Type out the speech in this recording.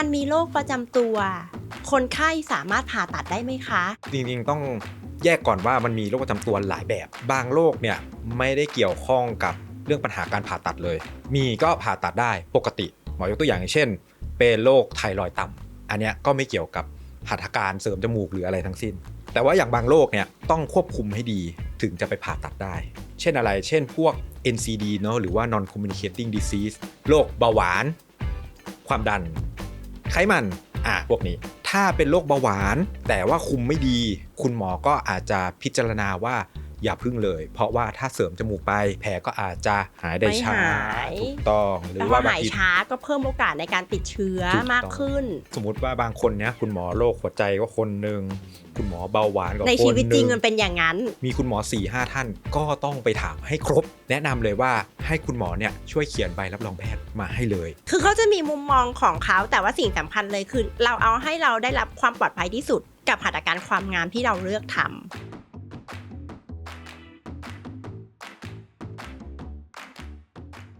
การมีโรคประจำตัว คนไข้สามารถผ่าตัดได้ไหมคะ จริงๆต้องแยกก่อนว่ามันมีโรคประจำตัวหลายแบบ บางโรคเนี่ยไม่ได้เกี่ยวข้องกับเรื่องปัญหาการผ่าตัดเลย มีก็ผ่าตัดได้ปกติ หมอยกตัวอย่างเช่น เป็นโรคไทรอยด์ต่ำอันเนี้ยก็ไม่เกี่ยวกับหัตถการเสริมจมูกหรืออะไรทั้งสิ้น แต่ว่าอย่างบางโรคเนี่ยต้องควบคุมให้ดีถึงจะไปผ่าตัดได้ เช่นอะไร เช่นพวก NCD เนอะหรือว่า non communicating disease โรคเบาหวาน ความดัน ไขมันอะพวกนี้ ถ้าเป็นโรคเบาหวาน แต่ว่าคุมไม่ดี คุณหมอก็อาจจะพิจารณาว่า อย่าพึ่งเลย เพราะว่าถ้าเสริมจมูกไปแผลก็อาจจะหายได้ไม่ช้าหายถูกต้อง หรืแล้อวพอว่าบางหายทีช้าก็เพิ่มโอกาสในการติดเชื้อถูกต้องมากขึ้น สมมติว่าบางคนเนี้ยคุณหมอโรคหัวใจก็คนหนึ่งคุณหมอเบาหวานก็ในคชีนวิตหจรินึ่งงมันเป็นอย่างนั้น มีคุณหมอ4ี่ห้าท่านก็ต้องไปถามให้ครบ แนะนำเลยว่าให้คุณหมอเนี่ยช่วยเขียนใบรับรองแพทย์มาให้เลย คือเขาจะมีมุมมองของเขาแต่ว่าสิ่งสำคัญเลยคือ เราเอาให้เราได้รับความปลอดภัยที่สุด กับหัตถการความงามที่เราเลือกทำ